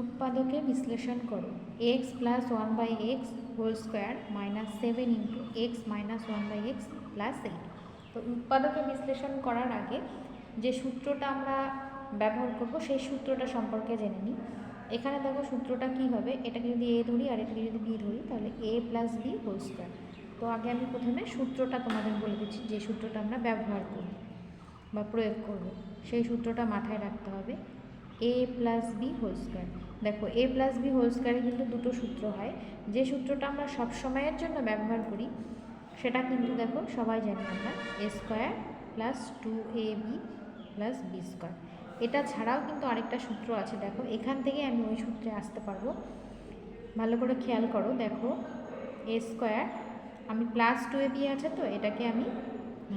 উৎপাদকে বিশ্লেষণ করো। X plus one by x whole square minus seven into x minus one by x plus eight. তো উৎপাদকে বিশ্লেষণ করার আগে যে সূত্রটা আমরা ব্যবহার করব, সেই সূত্রটা সম্পর্কে জেনে নিই। এখানে দেখো সূত্রটা কী হবে? এটাকে যদি এ ধরি আর এটাকে যদি বি ধরি, তাহলে A plus B whole square. তো আগে আমি প্রথমে সূত্রটা তোমাদের বলে দিচ্ছি, যে সূত্রটা আমরা ব্যবহার করব বা প্রয়োগ করব। সেই সূত্রটা মাথায় রাখতে হবে। A plus B whole square দেখো এ প্লাস বি হোল স্কোয়ারে কিন্তু দুটো সূত্র হয়। যে সূত্রটা আমরা সব সময়ের জন্য ব্যবহার করি, সেটা কিন্তু দেখো সবাই জানি আমরা। A square plus two A B plus B square এটা ছাড়াও কিন্তু আরেকটা সূত্র আছে, দেখো। এখান থেকে আমি ওই সূত্রে আসতে পারব। ভালো করে খেয়াল করো, দেখো। এ স্কোয়ার আমি প্লাস টু এ বি আছে তো, এটাকে আমি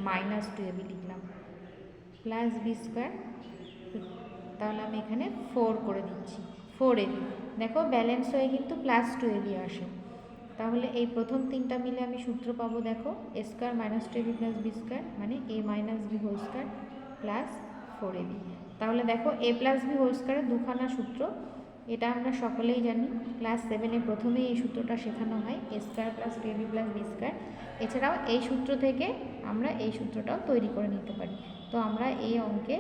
মাইনাস টু এ বি লিখলাম। প্লাস বি স্কোয়ার তাহলে আমি এখানে ফোর করে দিচ্ছি। ফোর এবি দেখো ব্যালেন্স হয়ে কিন্তু প্লাস টু এবি আসে। তাহলে এই প্রথম তিনটা মিলে আমি সূত্র পাবো, দেখো A square minus two AB plus B square মানে A minus B whole square plus four AB তাহলে দেখো এ প্লাস বি হোল স্কোয়ারের দুখানা সূত্র। এটা আমরা সকলেই জানি ক্লাস সেভেনে প্রথমেই এই সূত্রটা শেখানো হয় A square plus two AB plus B square এছাড়াও এই সূত্র থেকে আমরা এই সূত্রটাও তৈরি করে নিতে পারি। তো আমরা এই অঙ্কে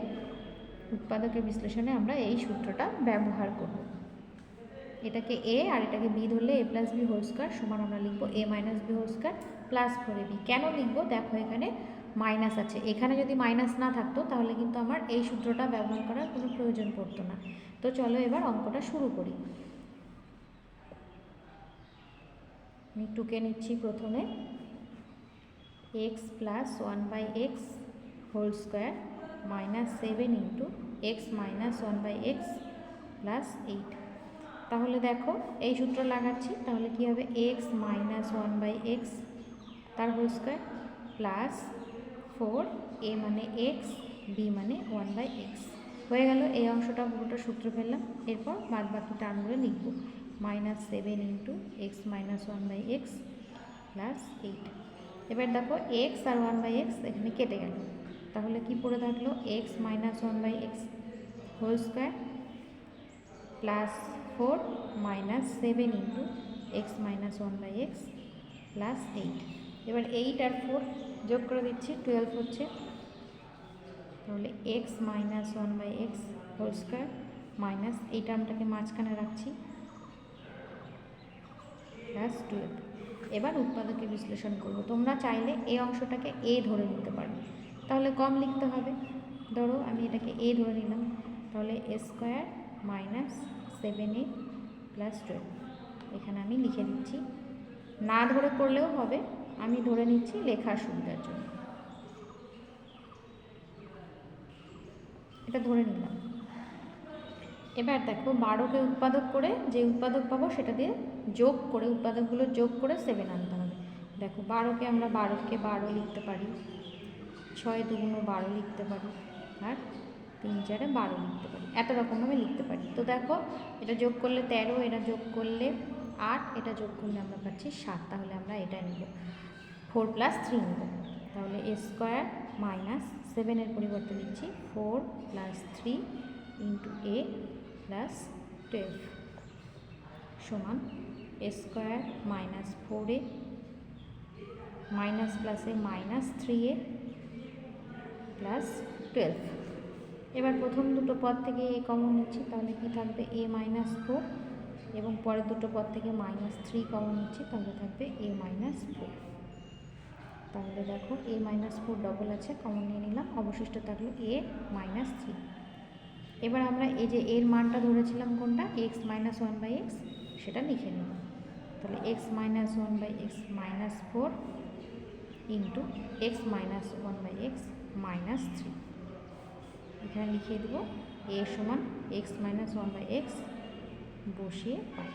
উৎপাদকের বিশ্লেষণে আমরা এই সূত্রটা ব্যবহার করব। এটাকে এ আর এটাকে বি ধরলে A plus B whole square সমান আমরা লিখব A minus B whole square plus four B কেন লিখব? দেখো এখানে মাইনাস আছে। এখানে যদি মাইনাস না থাকতো, তাহলে কিন্তু আমার এই সূত্রটা ব্যবহার করার কোনো প্রয়োজন পড়তো না। তো চলো এবার অঙ্কটা শুরু করি। আমি টুকে নিচ্ছি প্রথমে। X plus one by X whole square minus seven into X minus one by X plus eight তাহলে দেখো, এই সূত্র লাগাচ্ছি, তাহলে কী হবে? X minus one by X তার whole square plus four A মানে এক্স বি মানে ওয়ান বাই এক্স হয়ে গেল, এই অংশটা পুরোটা সূত্র ফেললাম, এরপর বাদ বাকি টার্মগুলো লিখব। Minus seven into X minus one by X plus eight এবার দেখো এক্স আর ওয়ান বাই এক্স এখানে কেটে গেল। তাহলে কি পড়ে থাকল? X minus one by X whole square plus four minus seven into X minus one by X plus eight এবার এইট আর ফোর যোগ করে দিচ্ছি টুয়েলভ হচ্ছে। তাহলে X minus one by X whole square minus এই টার্মটাকে মাঝখানে রাখছি। প্লাস টুয়েলভ এবার উৎপাদকে বিশ্লেষণ করব। তোমরা চাইলে এই অংশটাকে এ ধরে নিতে পারো। তাহলে কম লিখতে হবে। ধরো আমি এটাকে এ ধরে নিলাম। তাহলে A square minus seven A plus twelve এখানে আমি লিখে দিচ্ছি। না ধরে করলেও হবে। আমি ধরে নিচ্ছি লেখার সুবিধার জন্য। এটা ধরে নিলাম। এবার দেখো বারোকে উৎপাদক করে যে উৎপাদক পাবো সেটা দিয়ে যোগ করে, উৎপাদকগুলো যোগ করে সেভেন আনতে হবে। দেখো বারোকে আমরা বারোকে বারো লিখতে পারি। ছয় দুগুণ বারো লিখতে পারি আর তিন চারে বারো লিখতে পারি। এত রকমভাবে লিখতে পারি। তো দেখো, এটা যোগ করলে তেরো, এটা যোগ করলে আট, এটা যোগ করলে আমরা পাচ্ছি সাত। তাহলে আমরা এটা নেব। ফোর প্লাস থ্রি নেব। তাহলে এ স্কোয়ার মাইনাস সেভেনের পরিবর্তে লিখছি four plus three into A plus twelve সমান A square minus four A minus প্লাসে minus three A plus twelve. এবার প্রথম দুটো পদ থেকে এ কমন নিচ্ছি, তাহলে কি থাকবে? এ মাইনাস ফোর এবং পরের দুটো পদ থেকে মাইনাস থ্রি কমন নিচ্ছি, তাহলে থাকবে এ মাইনাস ফোর তাহলে দেখো, এ মাইনাস ফোর ডবল আছে কমন নিয়ে নিলাম, অবশিষ্ট থাকল এ মাইনাস থ্রি এবার আমরা এই যে এর মানটা ধরেছিলাম কোনটা? X minus one by X সেটা লিখে নেব তাহলে X minus one by X minus four into X minus one by X minus three এখানে লিখিয়ে দেবো এ সমান X minus one by X বসিয়ে পাই।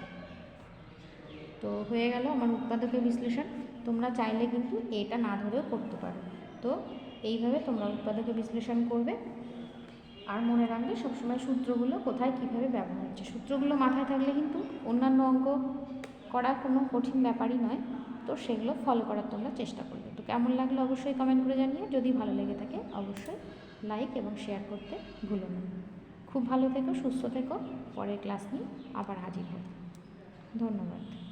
তো হয়ে গেল আমার উৎপাদকের বিশ্লেষণ। তোমরা চাইলে কিন্তু এটা না ধরেও করতে পারো। তো এইভাবে তোমরা উৎপাদকের বিশ্লেষণ করবে। আর মনে রাখবে সবসময় সূত্রগুলো কোথায় কীভাবে ব্যবহার হচ্ছে। সূত্রগুলো মাথায় থাকলে কিন্তু অন্যান্য অঙ্ক করা কোনো কঠিন ব্যাপারই নয়। তো সেগুলো ফলো করার তোমরা চেষ্টা করবে। তো কেমন লাগল অবশ্যই কমেন্ট করে জানিয়ে যদি ভালো লেগে থাকে, অবশ্যই লাইক এবং শেয়ার করতে ভুলো না। খুব ভালো থেকো, সুস্থ থেকো। পরের ক্লাস নিয়ে আবার হাজির হব। ধন্যবাদ।